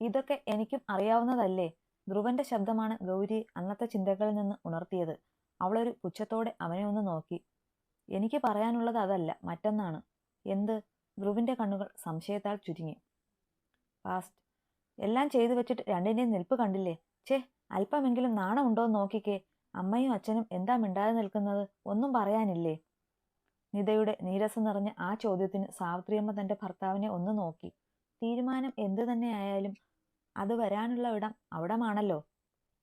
ഇതൊക്കെ എനിക്കും അറിയാവുന്നതല്ലേ? ധ്രുവന്റെ ശബ്ദമാണ് ഗൗരി അന്നത്തെ ചിന്തകളിൽ നിന്ന് ഉണർത്തിയത്. അവളൊരു പുച്ഛത്തോടെ അവനെ ഒന്ന് നോക്കി. എനിക്ക് പറയാനുള്ളത് അതല്ല മറ്റൊന്നാണ്. എന്ത്? ധ്രുവിന്റെ കണ്ണുകൾ സംശയത്താൽ ചുരുങ്ങി. പാസ്റ്റ് എല്ലാം ചെയ്തു വെച്ചിട്ട് രണ്ടിന്റെയും നിൽപ്പ് കണ്ടില്ലേ? ഛേ അല്പമെങ്കിലും നാണമുണ്ടോ എന്ന് നോക്കിക്കേ. അമ്മയും അച്ഛനും എന്താ മിണ്ടാതെ നിൽക്കുന്നത്? ഒന്നും പറയാനില്ലേ? നിതയുടെ നീരസം നിറഞ്ഞ ആ ചോദ്യത്തിന് സാവിത്രിയമ്മ തന്റെ ഭർത്താവിനെ ഒന്ന് നോക്കി. തീരുമാനം എന്തു തന്നെയായാലും അത് വരാനുള്ള ഇടം അവിടമാണല്ലോ.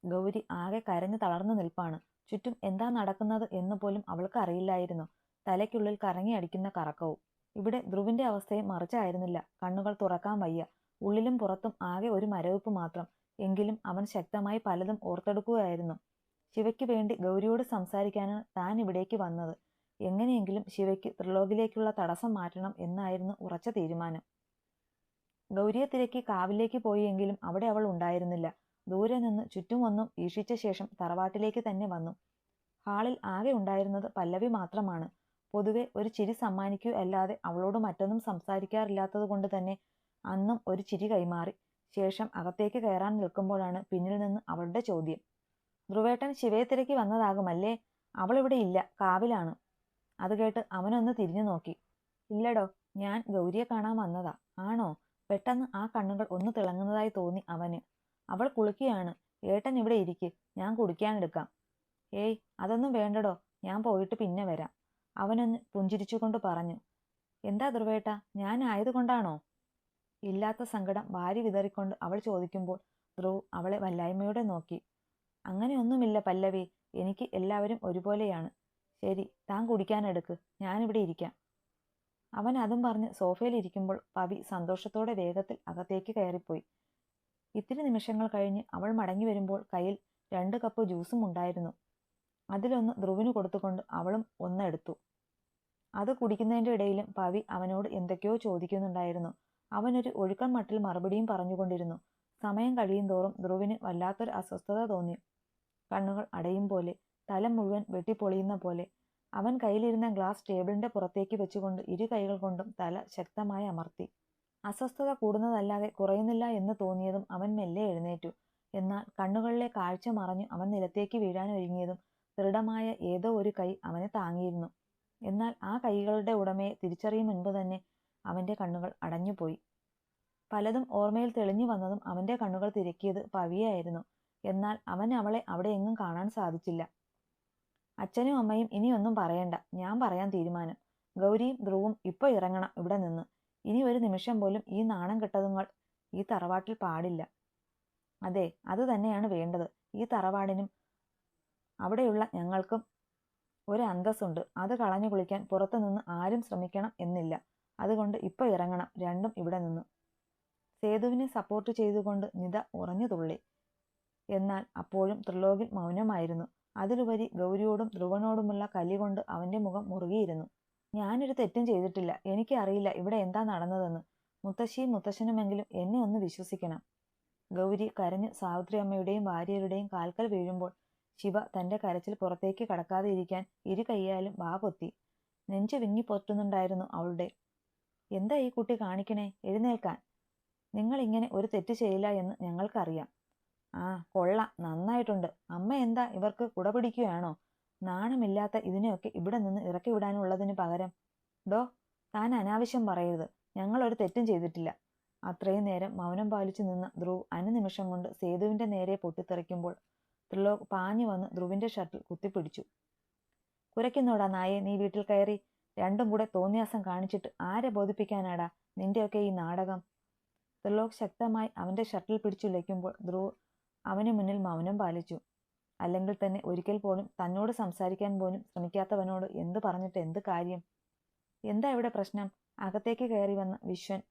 ഗൗരി ആകെ കരഞ്ഞു തളർന്നു നിൽപ്പാണ്. ചുറ്റും എന്താ നടക്കുന്നത് എന്ന് പോലും അവൾക്ക് അറിയില്ലായിരുന്നു. തലയ്ക്കുള്ളിൽ കറങ്ങി അടിക്കുന്ന കറക്കവും. ഇവിടെ ധ്രുവിന്റെ അവസ്ഥയെ മറിച്ചായിരുന്നില്ല. കണ്ണുകൾ തുറക്കാൻ വയ്യ. ഉള്ളിലും പുറത്തും ആകെ ഒരു മരവിപ്പ് മാത്രം. എങ്കിലും അവൻ ശക്തമായി പലതും ഓർത്തെടുക്കുകയായിരുന്നു. ശിവയ്ക്ക് വേണ്ടി ഗൗരിയോട് സംസാരിക്കാനാണ് താൻ ഇവിടേക്ക് വന്നത്. എങ്ങനെയെങ്കിലും ശിവയ്ക്ക് ത്രിലോകിലേക്കുള്ള തടസ്സം മാറ്റണം എന്നായിരുന്നു ഉറച്ച തീരുമാനം. ഗൗരിയെ തിരക്കി കാവിലേക്ക് പോയെങ്കിലും അവിടെ അവൾ ഉണ്ടായിരുന്നില്ല. ദൂരെ നിന്ന് ചുറ്റും ഒന്നും വീക്ഷിച്ച ശേഷം തറവാട്ടിലേക്ക് തന്നെ വന്നു. ഹാളിൽ ആകെ ഉണ്ടായിരുന്നത് പല്ലവി മാത്രമാണ്. പൊതുവെ ഒരു ചിരി സമ്മാനിക്കൂ അല്ലാതെ അവളോട് മറ്റൊന്നും സംസാരിക്കാറില്ലാത്തത് കൊണ്ട് തന്നെ അന്നും ഒരു ചിരി കൈമാറി. ശേഷം അകത്തേക്ക് കയറാൻ നിൽക്കുമ്പോഴാണ് പിന്നിൽ നിന്ന് അവളുടെ ചോദ്യം. ധ്രുവേട്ടൻ ശിവയെ തിരക്കി വന്നതാകുമല്ലേ? അവൾ ഇവിടെ ഇല്ല കാവിലാണ്. അത് കേട്ട് അവനൊന്ന് തിരിഞ്ഞു നോക്കി ഇല്ലടോ ഞാൻ ഗൗരിയെ കാണാൻ വന്നതാ. ആണോ? പെട്ടെന്ന് ആ കണ്ണുകൾ ഒന്ന് തിളങ്ങുന്നതായി തോന്നി അവന്. അവൾ കുളിക്കുകയാണ്. ഏട്ടൻ ഇവിടെ ഇരിക്ക്. ഞാൻ കുടിക്കാൻ എടുക്കാം. ഏയ് അതൊന്നും വേണ്ടടോ. ഞാൻ പോയിട്ട് പിന്നെ വരാം. അവനൊന്ന് പുഞ്ചിരിച്ചുകൊണ്ട് പറഞ്ഞു. എന്താ ധ്രുവേട്ട? ഞാൻ ആയതുകൊണ്ടാണോ? ഇല്ലാത്ത സങ്കടം വാരി വിതറിക്കൊണ്ട് അവൾ ചോദിക്കുമ്പോൾ ധ്രുവ് അവളെ വല്ലായ്മയോടെ നോക്കി. അങ്ങനെയൊന്നുമില്ല പല്ലവി. എനിക്ക് എല്ലാവരും ഒരുപോലെയാണ്. ശരി താൻ കുടിക്കാനെടുക്ക് ഞാനിവിടെ ഇരിക്കാം. അവൻ അതും പറഞ്ഞ് സോഫയിൽ ഇരിക്കുമ്പോൾ പവി സന്തോഷത്തോടെ വേഗത്തിൽ അകത്തേക്ക് കയറിപ്പോയി. ഇത്തിരി നിമിഷങ്ങൾ കഴിഞ്ഞ് അവൾ മടങ്ങി വരുമ്പോൾ കയ്യിൽ രണ്ട് കപ്പ് ജ്യൂസും ഉണ്ടായിരുന്നു. അതിലൊന്ന് ധ്രുവിന് കൊടുത്തുകൊണ്ട് അവളും ഒന്നെടുത്തു അത് കുടിക്കുന്നതിന്റെ ഇടയിലും പവി അവനോട് എന്തൊക്കെയോ ചോദിക്കുന്നുണ്ടായിരുന്നു. അവനൊരു ഒഴുക്കൻ മട്ടിൽ മറുപടിയും പറഞ്ഞുകൊണ്ടിരുന്നു. സമയം കഴിയും തോറും ധ്രുവിന് വല്ലാത്തൊരു അസ്വസ്ഥത തോന്നി. കണ്ണുകൾ അടയും പോലെ തല മുഴുവൻ വെട്ടിപ്പൊളിയുന്ന പോലെ അവൻ കയ്യിലിരുന്ന ഗ്ലാസ് ടേബിളിന്റെ പുറത്തേക്ക് വെച്ചുകൊണ്ട് ഇരു കൈകൾ കൊണ്ടും തല ശക്തമായി അമർത്തി. അസ്വസ്ഥത കൂടുന്നതല്ലാതെ കുറയുന്നില്ല എന്ന് തോന്നിയതും അവൻ മെല്ലെ എഴുന്നേറ്റു. എന്നാൽ കണ്ണുകളിലെ കാഴ്ച മറഞ്ഞു അവൻ നിലത്തേക്ക് വീഴാനൊരുങ്ങിയതും ദൃഢമായ ഏതോ ഒരു കൈ അവനെ താങ്ങിയിരുന്നു. എന്നാൽ ആ കൈകളുടെ ഉടമയെ തിരിച്ചറിയും മുൻപ് തന്നെ അവന്റെ കണ്ണുകൾ അടഞ്ഞുപോയി. പലതും ഓർമ്മയിൽ തെളിഞ്ഞു വന്നതും അവന്റെ കണ്ണുകൾ തിരക്കിയത് പവിയായിരുന്നു എന്നാൽ അവൻ അവളെ അവിടെയെങ്ങും കാണാൻ സാധിച്ചില്ല. അച്ഛനും അമ്മയും ഇനിയൊന്നും പറയണ്ട. ഞാൻ പറയാൻ തീരുമാനം. ഗൗരിയും ധ്രുവും ഇപ്പൊ ഇറങ്ങണം ഇവിടെ നിന്ന്. ഇനി ഒരു നിമിഷം പോലും ഈ നാണം കെട്ടതുങ്ങൾ ഈ തറവാട്ടിൽ പാടില്ല. അതെ അത് തന്നെയാണ് വേണ്ടത്. ഈ തറവാടിനും അവിടെയുള്ള ഞങ്ങൾക്കും ഒരു അന്തസ്സുണ്ട്. അത് കളഞ്ഞു കുളിക്കാൻ പുറത്തു നിന്ന് ആരും ശ്രമിക്കണം എന്നില്ല. അതുകൊണ്ട് ഇപ്പൊ ഇറങ്ങണം രണ്ടും ഇവിടെ നിന്ന്. സേതുവിനെ സപ്പോർട്ട് ചെയ്തുകൊണ്ട് നിത ഉറഞ്ഞു തുള്ളി. എന്നാൽ അപ്പോഴും ത്രിലോകിൽ മൗനമായിരുന്നു. അതിലുപരി ഗൗരിയോടും ധ്രുവനോടുമുള്ള കലി കൊണ്ട് അവന്റെ മുഖം മുറുകിയിരുന്നു. ഞാനൊരു തെറ്റും ചെയ്തിട്ടില്ല. എനിക്ക് അറിയില്ല. ഇവിടെ എന്താ നടന്നതെന്ന്. മുത്തശ്ശിയും മുത്തശ്ശനുമെങ്കിലും എന്നെ ഒന്ന് വിശ്വസിക്കണം. ഗൗരി കരഞ്ഞ് സാവിത്രി അമ്മയുടെയും ഭാര്യയുടെയും കാൽക്കൽ വീഴുമ്പോൾ ശിവ തന്റെ കരച്ചിൽ പുറത്തേക്ക് കടക്കാതെ ഇരിക്കാൻ ഇരു കൈയാലും വാ പൊത്തി. നെഞ്ചു വിങ്ങി പൊട്ടുന്നുണ്ടായിരുന്നു അവളുടെ. എന്താ ഈ കുട്ടി കാണിക്കണേ? എഴുന്നേൽക്കാൻ. നിങ്ങൾ ഇങ്ങനെ ഒരു തെറ്റ് ചെയ്യില്ല എന്ന് ഞങ്ങൾക്കറിയാം. ആ കൊള്ള. നന്നായിട്ടുണ്ട്. അമ്മ എന്താ ഇവർക്ക് കുട പിടിക്കുകയാണോ നാണമില്ലാത്ത ഇതിനെയൊക്കെ ഇവിടെ നിന്ന് ഇറക്കി വിടാനുള്ളതിന് പകരം. ഡോ താൻ അനാവശ്യം പറയരുത്. ഞങ്ങൾ ഒരു തെറ്റും ചെയ്തിട്ടില്ല. അത്രയും നേരം മൗനം പാലിച്ചു നിന്ന ധ്രുവ് അനുനിമിഷം കൊണ്ട് സേതുവിന്റെ നേരെ പൊട്ടിത്തെറിക്കുമ്പോൾ ത്രിലോക് പാഞ്ഞു വന്ന് ധ്രുവിന്റെ ഷർട്ടിൽ കുത്തിപ്പിടിച്ചു. കുരയ്ക്കുന്നോടാ നായെ നീ വീട്ടിൽ കയറി രണ്ടും കൂടെ തോന്നിയാസം കാണിച്ചിട്ട് ആരെ ബോധിപ്പിക്കാനാടാ നിന്റെയൊക്കെ ഈ നാടകം? ത്രിലോക് ശക്തമായി അവന്റെ ഷർട്ടിൽ പിടിച്ചു ലയ്ക്കുമ്പോൾ ധ്രുവ് അവന് മുന്നിൽ മൗനം പാലിച്ചു. അല്ലെങ്കിൽ തന്നെ ഒരിക്കൽ പോലും തന്നോട് സംസാരിക്കാൻ പോലും ശ്രമിക്കാത്തവനോട് എന്ത് പറഞ്ഞിട്ട് എന്ത് കാര്യം? എന്താ ഇവിടെ പ്രശ്നം? അകത്തേക്ക് കയറി വന്ന വിശ്വൻ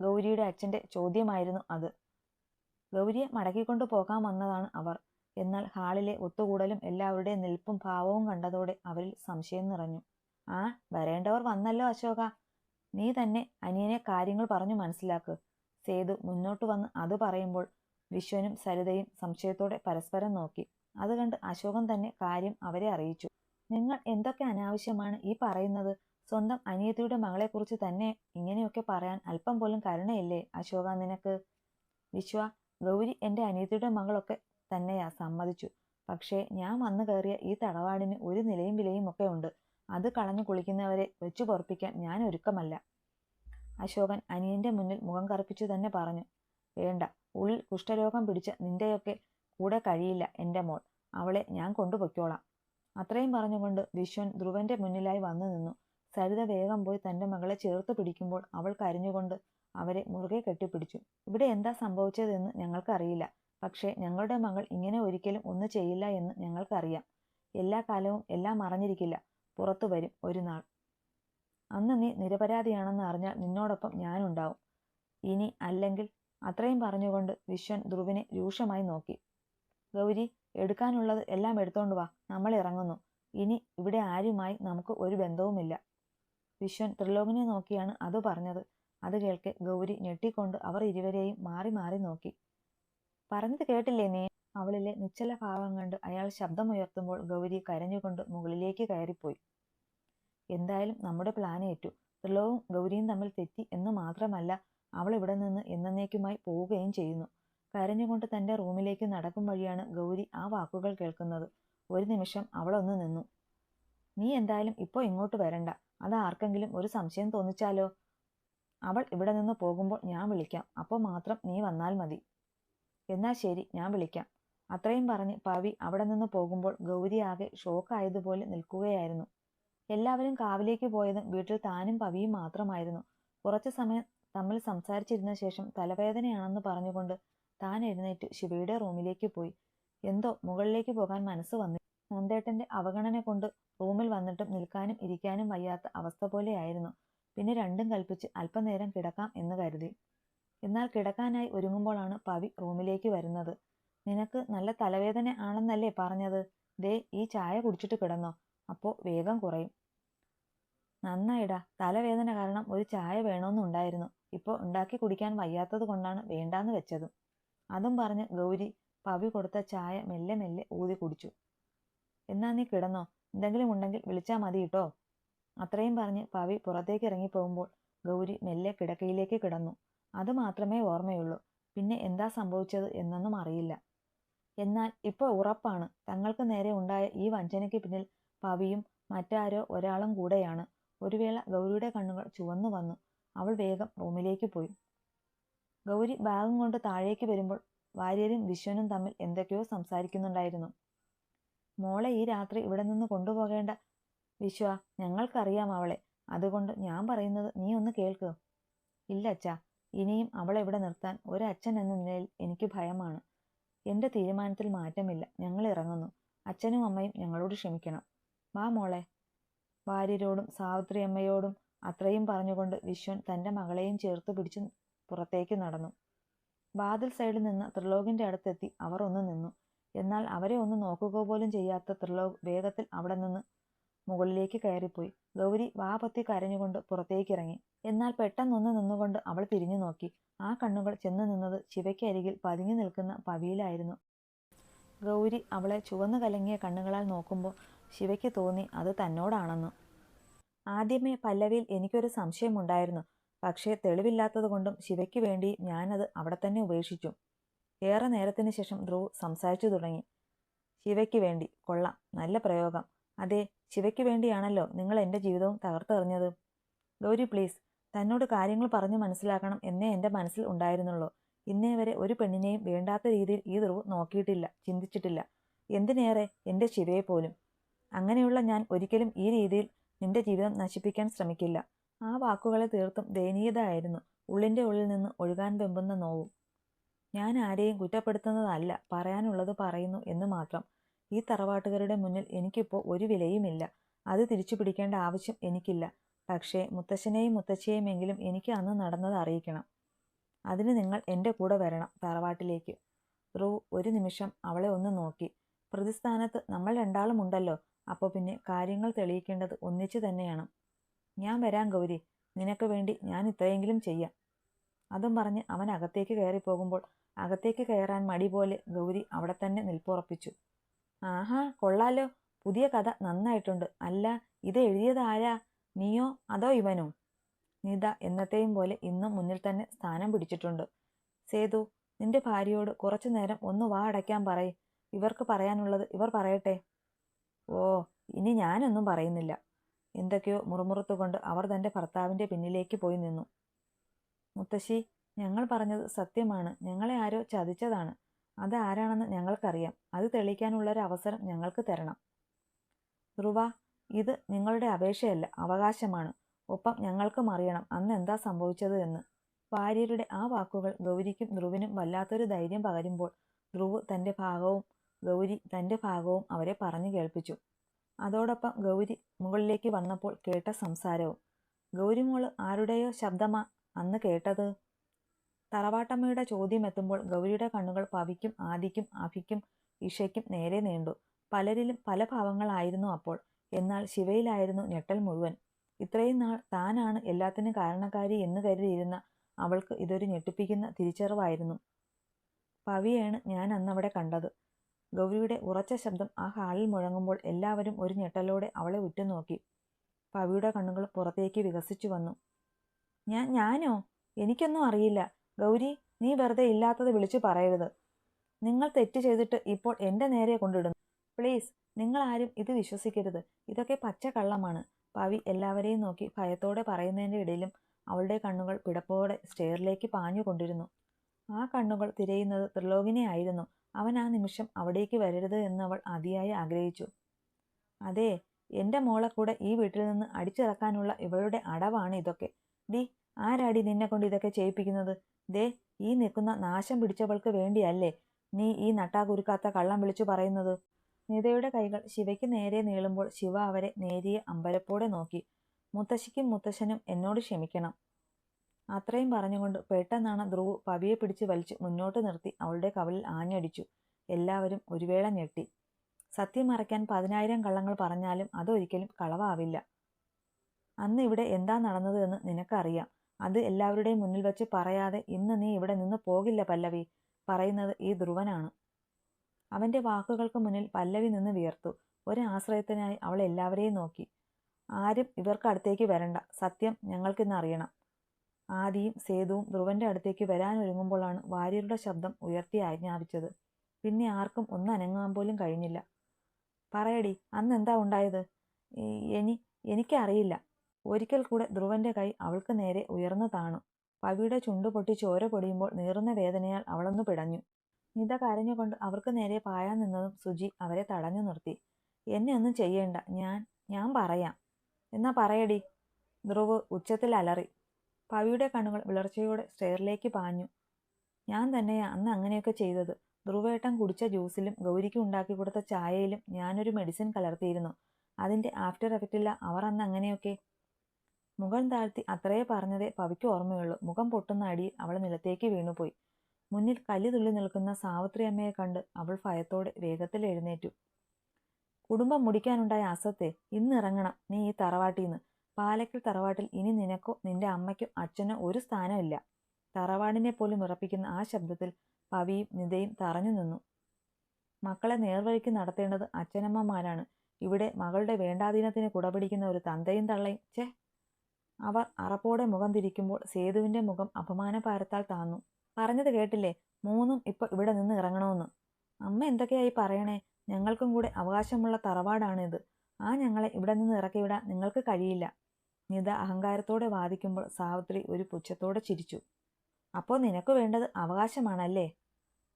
ഗൗരിയുടെ അച്ഛന്റെ ചോദ്യമായിരുന്നു അത്. ഗൗരിയെ മടക്കിക്കൊണ്ടു പോകാൻ വന്നതാണ് അവർ. എന്നാൽ ഹാളിലെ ഒത്തുകൂടലും എല്ലാവരുടെയും നിൽപ്പും ഭാവവും കണ്ടതോടെ അവരിൽ സംശയം നിറഞ്ഞു. ആ വരേണ്ടവർ വന്നല്ലോ അശോക. നീ തന്നെ അനിയനെ കാര്യങ്ങൾ പറഞ്ഞു മനസ്സിലാക്ക്. സേതു മുന്നോട്ട് വന്ന് അത് പറയുമ്പോൾ വിശ്വനും സരിതയും സംശയത്തോടെ പരസ്പരം നോക്കി. അത് അശോകൻ തന്നെ കാര്യം അവരെ അറിയിച്ചു. നിങ്ങൾ എന്തൊക്കെ അനാവശ്യമാണ് ഈ പറയുന്നത്? സ്വന്തം അനിയത്തിയുടെ മകളെക്കുറിച്ച് തന്നെ ഇങ്ങനെയൊക്കെ പറയാൻ അല്പം പോലും കരുണയില്ലേ അശോക നിനക്ക് വിശ്വ ഗൗരി എന്റെ അനിയത്തിയുടെ മകളൊക്കെ തന്നെയാ സമ്മതിച്ചു. പക്ഷേ ഞാൻ വന്നു കയറിയ ഈ തടവാടിന് ഒരു നിലയും വിലയും ഒക്കെ ഉണ്ട്. അത് കളഞ്ഞു കുളിക്കുന്നവരെ വെച്ചു പൊറപ്പിക്കാൻ ഞാൻ ഒരുക്കമല്ല അശോകൻ അനിയന്റെ മുന്നിൽ മുഖം കറുപ്പിച്ചു തന്നെ പറഞ്ഞു. വേണ്ട ഉള്ളിൽ കുഷ്ഠരോഗം പിടിച്ച നിന്റെയൊക്കെ കൂടെ കഴിയില്ല എന്റെ മോൾ. അവളെ ഞാൻ കൊണ്ടുപൊയ്ക്കോളാം. അത്രയും പറഞ്ഞുകൊണ്ട് വിശ്വൻ ധ്രുവന്റെ മുന്നിലായി വന്നു നിന്നു. സരിത വേഗം പോയി തന്റെ മകളെ ചേർത്ത് പിടിക്കുമ്പോൾ അവൾ കരഞ്ഞുകൊണ്ട് അവരെ മുറുകെ കെട്ടിപ്പിടിച്ചു. ഇവിടെ എന്താ സംഭവിച്ചതെന്ന് ഞങ്ങൾക്കറിയില്ല. പക്ഷേ ഞങ്ങളുടെ മകൾ ഇങ്ങനെ ഒരിക്കലും ഒന്നും ചെയ്യില്ല എന്ന് ഞങ്ങൾക്കറിയാം. എല്ലാ കാലവും എല്ലാം മറഞ്ഞിരിക്കില്ല. പുറത്തു വരും ഒരു നാൾ. അന്ന് നീ നിരപരാധിയാണെന്ന് അറിഞ്ഞാൽ നിന്നോടൊപ്പം ഞാനുണ്ടാവും. ഇനി അല്ലെങ്കിൽ അത്രയും പറഞ്ഞുകൊണ്ട് വിശ്വൻ ധ്രുവിനെ രൂക്ഷമായി നോക്കി. ഗൗരി എടുക്കാനുള്ളത് എല്ലാം എടുത്തോണ്ട് വാ. നമ്മൾ ഇറങ്ങുന്നു. ഇനി ഇവിടെ ആരുമായി നമുക്ക് ഒരു ബന്ധവുമില്ല. വിശ്വൻ ത്രിലോകിനെ നോക്കിയാണ് അത് പറഞ്ഞത്. അത് കേൾക്കെ ഗൗരി ഞെട്ടിക്കൊണ്ട് അവർ ഇരുവരെയും മാറി മാറി നോക്കി. പറഞ്ഞത് കേട്ടില്ലേ നീ? അവളിലെ നിശ്ചല ഭാവം കണ്ട് അയാൾ ശബ്ദമുയർത്തുമ്പോൾ ഗൗരി കരഞ്ഞുകൊണ്ട് മുകളിലേക്ക് കയറിപ്പോയി. എന്തായാലും നമ്മുടെ പ്ലാൻ ഏറ്റു. ത്രിലോവും ഗൗരിയും തമ്മിൽ തെറ്റി എന്ന് മാത്രമല്ല അവൾ ഇവിടെ നിന്ന് എന്നേക്കുമായി പോവുകയും ചെയ്യുന്നു. കരഞ്ഞുകൊണ്ട് തന്റെ റൂമിലേക്ക് നടക്കും വഴിയാണ് ഗൗരി ആ വാക്കുകൾ കേൾക്കുന്നത്. ഒരു നിമിഷം അവളൊന്ന് നിന്നു. നീ എന്തായാലും ഇപ്പോൾ ഇങ്ങോട്ട് വരണ്ട. അത് ആർക്കെങ്കിലും ഒരു സംശയം തോന്നിച്ചാലോ? അവൾ ഇവിടെ നിന്ന് പോകുമ്പോൾ ഞാൻ വിളിക്കാം. അപ്പോൾ മാത്രം നീ വന്നാൽ മതി. എന്നാൽ ശരി ഞാൻ വിളിക്കാം അത്രയും പറഞ്ഞ് പവി അവിടെ നിന്ന് പോകുമ്പോൾ ഗൗരി ആകെ ഷോക്കായതുപോലെ നിൽക്കുകയായിരുന്നു. എല്ലാവരും കാവിലേക്ക് പോയതും വീട്ടിൽ താനും പവിയും മാത്രമായിരുന്നു. കുറച്ചു സമയം തമ്മിൽ സംസാരിച്ചിരുന്ന ശേഷം തലവേദനയാണെന്ന് പറഞ്ഞുകൊണ്ട് താൻ എഴുന്നേറ്റ് ശിവയുടെ റൂമിലേക്ക് പോയി. എന്തോ മുകളിലേക്ക് പോകാൻ മനസ്സ് വന്നു നന്ദേട്ടന്റെ അവഗണന കൊണ്ട് റൂമിൽ വന്നിട്ടും നിൽക്കാനും ഇരിക്കാനും വയ്യാത്ത അവസ്ഥ പോലെയായിരുന്നു. പിന്നെ രണ്ടും കൽപ്പിച്ച് അല്പനേരം കിടക്കാം എന്ന് കരുതി. എന്നാൽ കിടക്കാനായി ഒരുങ്ങുമ്പോഴാണ് പവി റൂമിലേക്ക് വരുന്നത്. നിനക്ക് നല്ല തലവേദന ആണെന്നല്ലേ പറഞ്ഞത്? ദേ ഈ ചായ കുടിച്ചിട്ട് കിടന്നോ. അപ്പോ വേഗം കുറയും. നന്നായിടാ. തലവേദന കാരണം ഒരു ചായ വേണമെന്നുണ്ടായിരുന്നു ഇപ്പോൾ ഉണ്ടാക്കി കുടിക്കാൻ വയ്യാത്തത് കൊണ്ടാണ് വേണ്ടാന്ന് വെച്ചതും. അതും പറഞ്ഞ് ഗൗരി പവി കൊടുത്ത ചായ മെല്ലെ മെല്ലെ ഊതി കുടിച്ചു. എന്നാ നീ കിടന്നോ? എന്തെങ്കിലും ഉണ്ടെങ്കിൽ വിളിച്ചാൽ മതി കേട്ടോ അത്രയും പറഞ്ഞ് പവി പുറത്തേക്ക് ഇറങ്ങി പോകുമ്പോൾ ഗൗരി മെല്ലെ കിടക്കയിലേക്ക് കിടന്നു. അത് മാത്രമേ ഓർമ്മയുള്ളൂ. പിന്നെ എന്താ സംഭവിച്ചത് എന്നൊന്നും അറിയില്ല. എന്നാൽ ഇപ്പോൾ ഉറപ്പാണ്. തങ്ങൾക്ക് നേരെ ഉണ്ടായ ഈ വഞ്ചനയ്ക്ക് പിന്നിൽ പവിയും മറ്റാരോ ഒരാളും കൂടെയാണ്. ഒരുവേള ഗൗരിയുടെ കണ്ണുകൾ ചുവന്നു വന്നു. അവൾ വേഗം റൂമിലേക്ക് പോയി. ഗൗരി ബാഗും കൊണ്ട് താഴേക്ക് വരുമ്പോൾ വാര്യരും വിശ്വനും തമ്മിൽ എന്തൊക്കെയോ സംസാരിക്കുന്നുണ്ടായിരുന്നു. മോളെ ഈ രാത്രി ഇവിടെ നിന്ന് കൊണ്ടുപോകേണ്ട. വിശ്വ ഞങ്ങൾക്കറിയാം അവളെ. അതുകൊണ്ട് ഞാൻ പറയുന്നത് നീ ഒന്ന് കേൾക്ക്. ഇല്ല അച്ഛാ ഇനിയും അവളെ ഇവിടെ നിർത്താൻ ഒരച്ഛൻ എന്ന നിലയിൽ എനിക്ക് ഭയമാണ്. എന്റെ തീരുമാനത്തിൽ മാറ്റമില്ല. ഞങ്ങൾ ഇറങ്ങുന്നു. അച്ഛനും അമ്മയും ഞങ്ങളോട് ക്ഷമിക്കണം. വാ മോളെ. ഭാര്യരോടും സാവിത്രി അമ്മയോടും അത്രയും പറഞ്ഞുകൊണ്ട് വിശ്വൻ തന്റെ മകളെയും ചേർത്ത് പിടിച്ചു പുറത്തേക്ക് നടന്നു. വാതിൽ സൈഡിൽ നിന്ന് ത്രിലോകിന്റെ അടുത്തെത്തി അവർ ഒന്ന് നിന്നു. എന്നാൽ അവരെ ഒന്ന് നോക്കുക പോലും ചെയ്യാത്ത ത്രിലോക് വേഗത്തിൽ അവിടെ നിന്ന് മുകളിലേക്ക് കയറിപ്പോയി. ഗൗരി വാ പൊത്തി കരഞ്ഞുകൊണ്ട് പുറത്തേക്കിറങ്ങി എന്നാൽ പെട്ടെന്നൊന്ന് നിന്നുകൊണ്ട് അവൾ തിരിഞ്ഞു നോക്കി. ആ കണ്ണുകൾ ചെന്ന് നിന്നത് ശിവയ്ക്കരികിൽ പതുങ്ങി നിൽക്കുന്ന പവിയിലായിരുന്നു. ഗൗരി അവളെ ചുവന്നു കലങ്ങിയ കണ്ണുകളാൽ നോക്കുമ്പോൾ ശിവയ്ക്ക് തോന്നി അത് തന്നോടാണെന്ന്. ആദ്യമേ പല്ലവിയിൽ എനിക്കൊരു സംശയമുണ്ടായിരുന്നു. പക്ഷേ തെളിവില്ലാത്തതുകൊണ്ടും ശിവയ്ക്ക് വേണ്ടി ഞാനത് അവിടെ തന്നെ ഉപേക്ഷിച്ചു. ഏറെ നേരത്തിന് ശേഷം ധ്രുവ് സംസാരിച്ചു തുടങ്ങി. ശിവയ്ക്ക് വേണ്ടി. കൊള്ളാം. നല്ല പ്രയോഗം. അതെ ശിവയ്ക്ക് വേണ്ടിയാണല്ലോ നിങ്ങൾ എന്റെ ജീവിതവും തകർത്തെറിഞ്ഞത്. ഗൗരി പ്ലീസ്. തന്നോട് കാര്യങ്ങൾ പറഞ്ഞു മനസ്സിലാക്കണം എന്നേ എന്റെ മനസ്സിൽ ഉണ്ടായിരുന്നുള്ളൂ. ഇന്നേ വരെ ഒരു പെണ്ണിനെയും വേണ്ടാത്ത രീതിയിൽ ഈ ധ്രുവ് നോക്കിയിട്ടില്ല ചിന്തിച്ചിട്ടില്ല. എന്തിനേറെ? എന്റെ ശിവയെ പോലും അങ്ങനെയുള്ള ഞാൻ ഒരിക്കലും ഈ രീതിയിൽ നിന്റെ ജീവിതം നശിപ്പിക്കാൻ ശ്രമിക്കില്ല. ആ വാക്കുകളെ തീർത്തും ദയനീയത ആയിരുന്നു ഉള്ളിന്റെ ഉള്ളിൽ നിന്ന് ഒഴുകാൻ വെമ്പുന്ന നോവും. ഞാൻ ആരെയും കുറ്റപ്പെടുത്തുന്നതല്ല പറയാനുള്ളത് പറയുന്നു എന്ന് മാത്രം. ഈ തറവാട്ടുകാരുടെ മുന്നിൽ എനിക്കിപ്പോൾ ഒരു വിലയുമില്ല. അത് തിരിച്ചു പിടിക്കേണ്ട ആവശ്യം എനിക്കില്ല. പക്ഷേ മുത്തശ്ശനെയും മുത്തശ്ശിയെയും എങ്കിലും എനിക്ക് അന്ന് നടന്നത് അറിയിക്കണം. അതിന് നിങ്ങൾ എന്റെ കൂടെ വരണം തറവാട്ടിലേക്ക്. ധ്രുവ് ഒരു നിമിഷം അവളെ ഒന്ന് നോക്കി. പ്രതിസ്ഥാനത്ത് നമ്മൾ രണ്ടാളും ഉണ്ടല്ലോ അപ്പോൾ പിന്നെ കാര്യങ്ങൾ തെളിയിക്കേണ്ടത് ഒന്നിച്ചു തന്നെയാണ്. ഞാൻ വരാം ഗൗരി. നിനക്ക് വേണ്ടി ഞാൻ ഇത്രയെങ്കിലും ചെയ്യാം. അതും പറഞ്ഞ് അവൻ അകത്തേക്ക് കയറിപ്പോകുമ്പോൾ അകത്തേക്ക് കയറാൻ മടി പോലെ ഗൗരി അവിടെ തന്നെ നിൽപ്പുറപ്പിച്ചു. ആഹാ കൊള്ളാലോ. പുതിയ കഥ നന്നായിട്ടുണ്ട്. അല്ല ഇത് എഴുതിയത് ആരാ? നീയോ അതോ ഇവനോ? നിത എന്നത്തെയും പോലെ ഇന്നും മുന്നിൽ തന്നെ സ്ഥാനം പിടിച്ചിട്ടുണ്ട്. സേതു നിന്റെ ഭാര്യയോട് കുറച്ചു നേരം ഒന്ന് വാ അടയ്ക്കാൻ പറയും. ഇവർക്ക് പറയാനുള്ളത് ഇവർ പറയട്ടെ. ഓ ഇനി ഞാനൊന്നും പറയുന്നില്ല. എന്തൊക്കെയോ മുറുമുറുത്തുകൊണ്ട് അവർ തന്റെ ഭർത്താവിന്റെ പിന്നിലേക്ക് പോയി നിന്നു. മുത്തശ്ശി ഞങ്ങൾ പറഞ്ഞത് സത്യമാണ്. ഞങ്ങളെ ആരോ ചതിച്ചതാണ്. അത് ആരാണെന്ന് ഞങ്ങൾക്കറിയാം. അത് തെളിയിക്കാനുള്ളൊരു അവസരം ഞങ്ങൾക്ക് തരണം. ധ്രുവ ഇത് നിങ്ങളുടെ അപേക്ഷയല്ല അവകാശമാണ്. ഒപ്പം ഞങ്ങൾക്കും അറിയണം അന്ന് എന്താ സംഭവിച്ചത് എന്ന്. ഭാര്യരുടെ ആ വാക്കുകൾ ഗൗരിക്കും ധ്രുവിനും വല്ലാത്തൊരു ധൈര്യം പകരുമ്പോൾ ധ്രുവ് തന്റെ ഭാഗവും ഗൗരി തന്റെ ഭാഗവും അവരെ പറഞ്ഞു കേൾപ്പിച്ചു. അതോടൊപ്പം ഗൗരി മുകളിലേക്ക് വന്നപ്പോൾ കേട്ട സംസാരവും. ഗൗരിമോൾ ആരുടെയോ ശബ്ദമാ അന്ന് കേട്ടത്? തറവാട്ടമ്മയുടെ ചോദ്യം എത്തുമ്പോൾ ഗൗരിയുടെ കണ്ണുകൾ പവിക്കും ആദിക്കും അഭിക്കും ഇഷയ്ക്കും നേരെ നീണ്ടു. പലരിലും പല ഭാവങ്ങളായിരുന്നു അപ്പോൾ. എന്നാൽ ശിവയിലായിരുന്നു ഞെട്ടൽ മുഴുവൻ. ഇത്രയും നാൾ താനാണ് എല്ലാത്തിനും കാരണക്കാരി എന്ന് കരുതിയിരുന്ന അവൾക്ക് ഇതൊരു ഞെട്ടിപ്പിക്കുന്ന തിരിച്ചറിവായിരുന്നു. പവിയാണ് ഞാൻ അന്നവിടെ കണ്ടത്. ഗൗരിയുടെ ഉറച്ച ശബ്ദം ആ ഹാളിൽ മുഴങ്ങുമ്പോൾ എല്ലാവരും ഒരു ഞെട്ടലോടെ അവളെ ഉറ്റുനോക്കി. പവിയുടെ കണ്ണുകൾ പുറത്തേക്ക് വികസിച്ചു വന്നു. ഞാൻ ഞാനോ? എനിക്കൊന്നും അറിയില്ല. ഗൗരി നീ വെറുതെ ഇല്ലാത്തത് വിളിച്ചു പറയരുത്. നിങ്ങൾ തെറ്റ് ചെയ്തിട്ട് ഇപ്പോൾ എന്റെ നേരെ കൊണ്ടിടുന്നു. പ്ലീസ് നിങ്ങൾ ആരും ഇത് വിശ്വസിക്കരുത്. ഇതൊക്കെ പച്ച കള്ളമാണ് പവി എല്ലാവരെയും നോക്കി ഭയത്തോടെ പറയുന്നതിന്റെ ഇടയിലും അവളുടെ കണ്ണുകൾ പിടപ്പോടെ സ്റ്റെയറിലേക്ക് പാഞ്ഞുകൊണ്ടിരുന്നു. ആ കണ്ണുകൾ തിരയുന്നത് ത്രിലോകിനെ ആയിരുന്നു. അവൻ ആ നിമിഷം അവിടേക്ക് വരരുത് അവൾ അതിയായി ആഗ്രഹിച്ചു. അതെ എന്റെ മോളെ കൂടെ ഈ വീട്ടിൽ നിന്ന് അടിച്ചിറക്കാനുള്ള ഇവളുടെ അടവാണ് ഇതൊക്കെ. ഡി ആരാടി നിന്നെ കൊണ്ട് ഇതൊക്കെ ചെയ്യിപ്പിക്കുന്നത്? ദേ ഈ നിൽക്കുന്ന നാശം പിടിച്ചവൾക്ക് വേണ്ടിയല്ലേ നീ ഈ നട്ടാകുരുക്കാത്ത കള്ളം വിളിച്ചു പറയുന്നത്? നിതയുടെ കൈകൾ ശിവയ്ക്ക് നേരെ നീളുമ്പോൾ ശിവ അവരെ നേരിയ അമ്പരപ്പോടെ നോക്കി. മുത്തശ്ശിക്കും മുത്തശ്ശനും എന്നോട് ക്ഷമിക്കണം. അത്രയും പറഞ്ഞുകൊണ്ട് പെട്ടെന്നാണ് ധ്രുവ് പവിയെ പിടിച്ച് വലിച്ച് മുന്നോട്ട് നിർത്തി അവളുടെ കവളിൽ ആഞ്ഞടിച്ചു. എല്ലാവരും ഒരു വേള ഞെട്ടി. സത്യം മറയ്ക്കാൻ പതിനായിരം കള്ളങ്ങൾ പറഞ്ഞാലും അതൊരിക്കലും കളവാവില്ല. അന്ന് ഇവിടെ എന്താ നടന്നത് എന്ന് നിനക്കറിയാം. അത് എല്ലാവരുടെയും മുന്നിൽ വെച്ച് പറയാതെ ഇന്ന് നീ ഇവിടെ നിന്ന് പോകില്ല പല്ലവി. പറയുന്നത് ഈ ധ്രുവനാണ്. അവന്റെ വാക്കുകൾക്ക് മുന്നിൽ പല്ലവി നിന്ന് വിയർത്തു. ഒരാശ്രയത്തിനായി അവൾ എല്ലാവരെയും നോക്കി. ആരും ഇവർക്ക് അടുത്തേക്ക് വരണ്ട. സത്യം ഞങ്ങൾക്കിന്ന് അറിയണം. ആദിയും സേതുവും ധ്രുവന്റെ അടുത്തേക്ക് വരാനൊരുങ്ങുമ്പോഴാണ് വാര്യരുടെ ശബ്ദം ഉയർത്തി ആജ്ഞാപിച്ചത്. പിന്നെ ആർക്കും ഒന്ന് അനങ്ങാൻ പോലും കഴിഞ്ഞില്ല. പറയടി അന്ന് എന്താ ഉണ്ടായത് എനി എനിക്കറിയില്ല. ഒരിക്കൽ കൂടെ ധ്രുവന്റെ കൈ അവൾക്ക് നേരെ ഉയർന്നു താണു. പവിയുടെ ചുണ്ടു പൊട്ടി ചോര പൊടിയുമ്പോൾ നീറുന്ന വേദനയാൽ അവളൊന്ന് പിടഞ്ഞു. നിത കരഞ്ഞുകൊണ്ട് അവർക്ക് നേരെ പായാൻ നിന്നതും സുജി അവരെ തടഞ്ഞു നിർത്തി. എന്നെ ഒന്നും ചെയ്യേണ്ട. ഞാൻ ഞാൻ പറയാം. എന്നാ പറയടി. ധ്രുവ് ഉച്ചത്തിൽ അലറി. പവിയുടെ കണ്ണുകൾ വിളർച്ചയോടെ സ്റ്റെയറിലേക്ക് പാഞ്ഞു. ഞാൻ തന്നെയാ അന്ന് അങ്ങനെയൊക്കെ ചെയ്തത്. ധ്രുവേട്ടൻ കുടിച്ച ജ്യൂസിലും ഗൗരിക്ക് ഉണ്ടാക്കി കൊടുത്ത ചായയിലും ഞാനൊരു മെഡിസിൻ കലർത്തിയിരുന്നു. അതിന്റെ ആഫ്റ്റർ എഫക്റ്റില്ല അവർ അന്ന് അങ്ങനെയൊക്കെ മുഖം താഴ്ത്തി അത്രയേ പറഞ്ഞതേ പവിക്ക് ഓർമ്മയുള്ളൂ. മുഖം പൊട്ടുന്ന അടിയിൽ അവൾ നിലത്തേക്ക് വീണുപോയി. മുന്നിൽ കല്ലി തുള്ളി നിൽക്കുന്ന സാവിത്രി അമ്മയെ കണ്ട് അവൾ ഭയത്തോടെ വേഗത്തിൽ എഴുന്നേറ്റു. കുടുംബം മുടിക്കാനുണ്ടായ അസത്തെ ഇന്നിറങ്ങണം നീ ഈ തറവാട്ടിന്ന് പാലക്കൽ തറവാട്ടിൽ ഇനി നിനക്കോ നിന്റെ അമ്മയ്ക്കോ അച്ഛനോ ഒരു സ്ഥാനമില്ല. തറവാടിനെ പോലും ഉറപ്പിക്കുന്ന ആ ശബ്ദത്തിൽ പവിയും നിതയും തറഞ്ഞു നിന്നു. മക്കളെ നേർവഴിക്ക് നടത്തേണ്ടത് അച്ഛനമ്മമാരാണ്. ഇവിടെ മകളുടെ വേണ്ടാധീനത്തിന് കുടപിടിക്കുന്ന ഒരു തന്തയും തള്ളയും ചേ അവർ അറപ്പോടെ മുഖം തിരിക്കുമ്പോൾ സേതുവിന്റെ മുഖം അപമാനഭാരത്താൽ താന്നു. പറഞ്ഞത് കേട്ടില്ലേ? മൂന്നും ഇപ്പൊ ഇവിടെ നിന്ന് ഇറങ്ങണമെന്ന് അമ്മ എന്തൊക്കെയായി പറയണേ? ഞങ്ങൾക്കും കൂടെ അവകാശമുള്ള തറവാടാണിത്. ആ ഞങ്ങളെ ഇവിടെ നിന്ന് ഇറക്കിവിടാൻ നിങ്ങൾക്ക് കഴിയില്ല. നിത അഹങ്കാരത്തോടെ വാദിക്കുമ്പോൾ സാവിത്രി ഒരു പുച്ഛത്തോടെ ചിരിച്ചു. അപ്പോൾ നിനക്ക് വേണ്ടത് അവകാശമാണല്ലേ?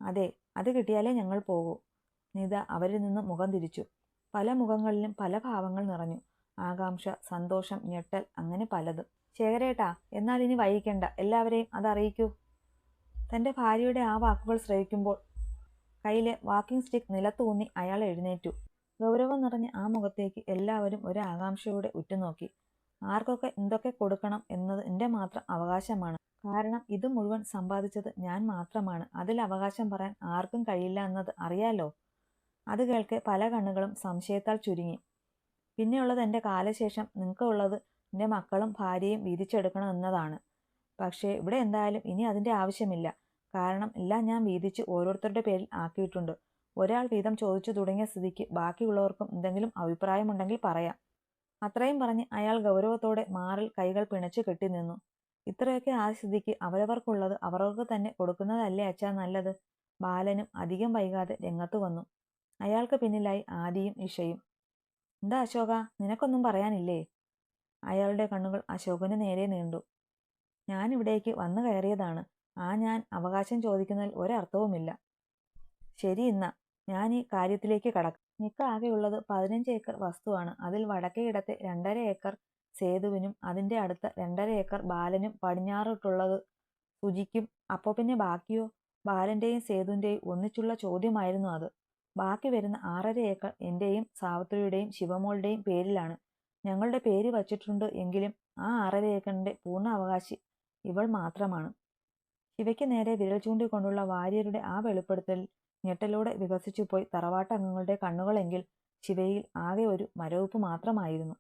അതെ അത് കിട്ടിയാലേ ഞങ്ങൾ പോകൂ. നിത അവരിൽ നിന്ന് മുഖം തിരിച്ചു. പല മുഖങ്ങളിലും പല ഭാവങ്ങൾ നിറഞ്ഞു. ആകാംക്ഷ സന്തോഷം ഞെട്ടൽ അങ്ങനെ പലതും. ശേഖരേട്ടാ എന്നാൽ ഇനി വൈകിക്കണ്ട. എല്ലാവരെയും അതറിയിക്കൂ. തന്റെ ഭാര്യയുടെ ആ വാക്കുകൾ ശ്രവിക്കുമ്പോൾ കയ്യിലെ വാക്കിംഗ് സ്റ്റിക്ക് നിലത്തൂന്നി അയാൾ എഴുന്നേറ്റു. ഗൗരവം നിറഞ്ഞ ആ മുഖത്തേക്ക് എല്ലാവരും ഒരു ആകാംക്ഷയോടെ ഉറ്റുനോക്കി. ആർക്കൊക്കെ എന്തൊക്കെ കൊടുക്കണം എന്നത് എന്റെ മാത്രം അവകാശമാണ്. കാരണം ഇത് മുഴുവൻ സമ്പാദിച്ചത് ഞാൻ മാത്രമാണ്. അതിൽ അവകാശം പറയാൻ ആർക്കും കഴിയില്ല എന്നത് അറിയാലോ? അത് കേൾക്കെ പല കണ്ണുകളും സംശയത്താൽ ചുരുങ്ങി. പിന്നെയുള്ളത് എന്റെ കാലശേഷം നിങ്ങൾക്കുള്ളത് എന്റെ മക്കളും ഭാര്യയും വീതിച്ചെടുക്കണം എന്നതാണ്. പക്ഷേ ഇവിടെ എന്തായാലും ഇനി അതിന്റെ ആവശ്യമില്ല. കാരണം എല്ലാം ഞാൻ വീതിച്ച് ഓരോരുത്തരുടെ പേരിൽ ആക്കിയിട്ടുണ്ട്. ഒരാൾ വീതം ചോദിച്ചു തുടങ്ങിയ സ്ഥിതിക്ക് ബാക്കിയുള്ളവർക്കും എന്തെങ്കിലും അഭിപ്രായമുണ്ടെങ്കിൽ പറയാം. അത്രയും പറഞ്ഞ് അയാൾ ഗൗരവത്തോടെ മാറിൽ കൈകൾ പിണച്ചു കെട്ടി നിന്നു. ഇത്രയൊക്കെ ആ സ്ഥിതിക്ക് അവരവർക്കുള്ളത് അവർക്ക് തന്നെ കൊടുക്കുന്നതല്ലേ അച്ഛാ നല്ലത്? ബാലനും അധികം വൈകാതെ രംഗത്തു വന്നു. അയാൾക്ക് പിന്നിലായി ആദിയും ഇഷയും. എന്താ അശോക നിനക്കൊന്നും പറയാനില്ലേ? അയാളുടെ കണ്ണുകൾ അശോകന് നേരെ നീണ്ടു. ഞാൻ ഇവിടേക്ക് വന്നു കയറിയതാണ്. ആ ഞാൻ അവകാശം ചോദിക്കുന്നതിൽ ഒരർത്ഥവുമില്ല. ശരി എന്നാ ഞാൻ ഈ കാര്യത്തിലേക്ക് കടക്കാം. നിക്ക് ആകെയുള്ളത് പതിനഞ്ച് ഏക്കർ വസ്തുവാണ്. അതിൽ വടക്കേയിടത്തെ രണ്ടര ഏക്കർ സേതുവിനും അതിന്റെ അടുത്ത രണ്ടര ഏക്കർ ബാലനും പടിഞ്ഞാറോട്ടുള്ളത് സുജിക്കും. അപ്പോൾ പിന്നെ ബാക്കിയോ? ബാലന്റെയും സേതുവിന്റെയും ഒന്നിച്ചുള്ള ചോദ്യമായിരുന്നു അത്. ബാക്കി വരുന്ന ആറര ഏക്കർ എന്റെയും സാവിത്രിയുടെയും ശിവമോളുടെയും പേരിലാണ്. ഞങ്ങളുടെ പേര് വച്ചിട്ടുണ്ട് എങ്കിലും ആ ആറര ഏക്കറിന്റെ പൂർണ അവകാശി ഇവൾ മാത്രമാണ്. ശിവയ്ക്ക് നേരെ വിരൽ ചൂണ്ടിക്കൊണ്ടുള്ള വാര്യരുടെ ആ വെളിപ്പെടുത്തൽ ഞെട്ടലോടെ വികസിച്ചുപോയി തറവാട്ടംഗങ്ങളുടെ കണ്ണുകളെങ്കിൽ ശിവയിൽ ആകെ ഒരു മരവിപ്പ് മാത്രമായിരുന്നു.